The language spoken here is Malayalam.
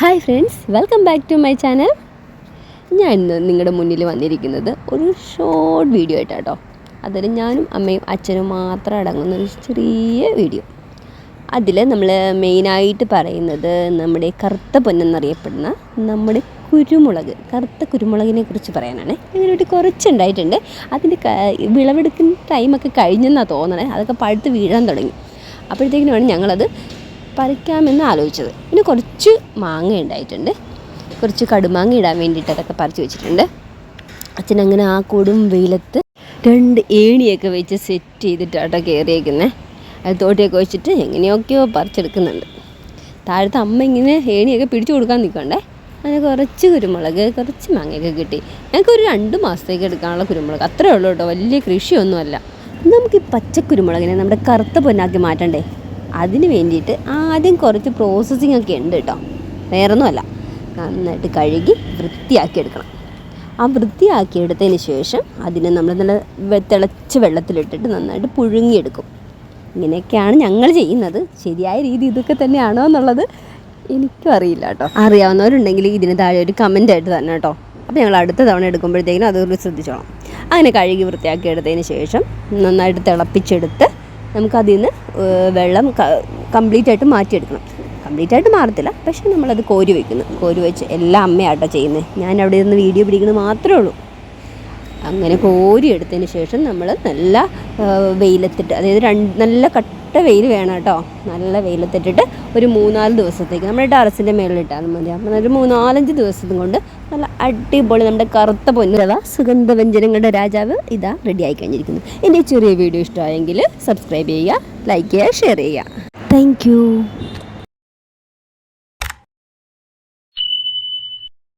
Hi friends welcome back to my channel. ഞാൻ ഇന്ന് നിങ്ങളുടെ മുന്നിൽ വന്നിരിക്കുന്നത് ഒരു ഷോർട്ട് വീഡിയോ ആയിട്ടാണ് കേട്ടോ അതിൽ ഞാനും അമ്മയും അച്ഛനും മാത്രം അടങ്ങുന്ന ഒരു ചെറിയ വീഡിയോ. അതിൽ നമ്മൾ മെയിനായിട്ട് പറയുന്നത് നമ്മുടെ കറുത്ത പൊന്നെന്നറിയപ്പെടുന്ന നമ്മുടെ കുരുമുളക് കറുത്ത കുരുമുളകിനെ കുറിച്ച് പറയാനാണ്. ഇങ്ങനെ ഒരു കുറച്ചുണ്ടായിട്ടുണ്ട്. അതിന്റെ വിളവെടുക്കുന്ന ടൈമൊക്കെ കഴിഞ്ഞെന്നാണ് തോന്നണേ. അതൊക്കെ പഴുത്ത് വീഴാൻ തുടങ്ങി. അപ്പോഴത്തേക്കിനുമാണ് ഞങ്ങളത് പറിക്കാമെന്ന് ആലോചിച്ചത്. പിന്നെ കുറച്ച് മാങ്ങ ഉണ്ടായിട്ടുണ്ട്. കുറച്ച് കടുമാങ്ങ ഇടാൻ വേണ്ടിയിട്ട് അതൊക്കെ പറിച്ചു വെച്ചിട്ടുണ്ട്. അച്ഛൻ അങ്ങനെ ആ കൊടും വെയിലത്ത് രണ്ട് ഏണിയൊക്കെ വെച്ച് സെറ്റ് ചെയ്തിട്ടാട്ടോ കയറിയേക്കുന്നത് അത് തോട്ടിയൊക്കെ വെച്ചിട്ട് എങ്ങനെയൊക്കെയോ പറിച്ചെടുക്കുന്നുണ്ട്. താഴത്തെ അമ്മ ഇങ്ങനെ ഏണിയൊക്കെ പിടിച്ചു കൊടുക്കാൻ നിൽക്കണ്ടേ? അങ്ങനെ കുറച്ച് കുരുമുളക് കുറച്ച് മാങ്ങയൊക്കെ കിട്ടി. ഞങ്ങൾക്ക് ഒരു രണ്ട് മാസത്തേക്ക് എടുക്കാനുള്ള കുരുമുളക്. അത്രേ ഉള്ളൂ കേട്ടോ. വലിയ കൃഷിയൊന്നുമല്ല. നമുക്ക് ഈ പച്ചക്കുരുമുളകിനെ നമ്മുടെ കറുത്ത പൊന്നാക്കി മാറ്റണ്ടേ? അതിന് വേണ്ടിയിട്ട് ആദ്യം കുറച്ച് പ്രോസസ്സിംഗ് ഒക്കെ ഉണ്ട് കേട്ടോ. വേറൊന്നുമല്ല. നന്നായിട്ട് കഴുകി വൃത്തിയാക്കി എടുക്കണം ആ വൃത്തിയാക്കി എടുത്തതിന് ശേഷം അതിനെ നമ്മൾ നല്ല തിളച്ച വെള്ളത്തിലിട്ടിട്ട് നന്നായിട്ട് പുഴുങ്ങിയെടുക്കും. ഇങ്ങനെയൊക്കെയാണ് ഞങ്ങൾ ചെയ്യുന്നത്. ശരിയായ രീതി ഇതൊക്കെ തന്നെയാണോ എന്നുള്ളത് എനിക്കും അറിയില്ല കേട്ടോ. അറിയാവുന്നവരുണ്ടെങ്കിൽ ഇതിന് താഴെ ഒരു കമന്റ് ആയിട്ട് തന്നെ കേട്ടോ. അപ്പോൾ ഞങ്ങൾ അടുത്ത തവണ എടുക്കുമ്പോഴത്തേക്കിനും അതൊരു ശ്രദ്ധിച്ചോളാം. അങ്ങനെ കഴുകി വൃത്തിയാക്കി എടുത്തതിന് ശേഷം നന്നായിട്ട് തിളപ്പിച്ചെടുത്ത് നമുക്കതിൽ നിന്ന് വെള്ളം കംപ്ലീറ്റ് ആയിട്ട് മാറ്റിയെടുക്കണം. കംപ്ലീറ്റ് ആയിട്ട് മാറത്തില്ല പക്ഷേ നമ്മളത് കോരി വയ്ക്കുന്നു കോരി വെച്ച് എല്ലാം അമ്മയാട്ടോ ചെയ്യുന്നത് ഞാൻ അവിടെ നിന്ന് വീഡിയോ പിടിക്കുന്നത് മാത്രമേ ഉള്ളൂ. അങ്ങനെ കോരി എടുത്തതിന് ശേഷം നമ്മൾ നല്ല വെയിലത്തിട്ട് അതായത് രണ്ട് നല്ല കട്ട വെയിൽ വേണം കേട്ടോ. നല്ല വെയിലത്തിട്ടിട്ട് ഒരു മൂന്നാൽ ദിവസത്തേക്ക്. നമ്മുടെ ടെറസിന്റെ മേളിലിട്ടാലും മതി. അപ്പം ഒരു മൂന്നാലഞ്ച് ദിവസം കൊണ്ട് നല്ല അടിപൊളി നമ്മുടെ കറുത്ത പൊന്നുരവ സുഗന്ധവ്യഞ്ജനങ്ങളുടെ രാജാവ് ഇതാ റെഡി ആയി കഴിഞ്ഞിരിക്കുന്നു. എന്റെ ചെറിയ വീഡിയോ ഇഷ്ടമായെങ്കിൽ സബ്സ്ക്രൈബ് ചെയ്യുക ലൈക്ക് ചെയ്യുക ഷെയർ ചെയ്യുക. താങ്ക്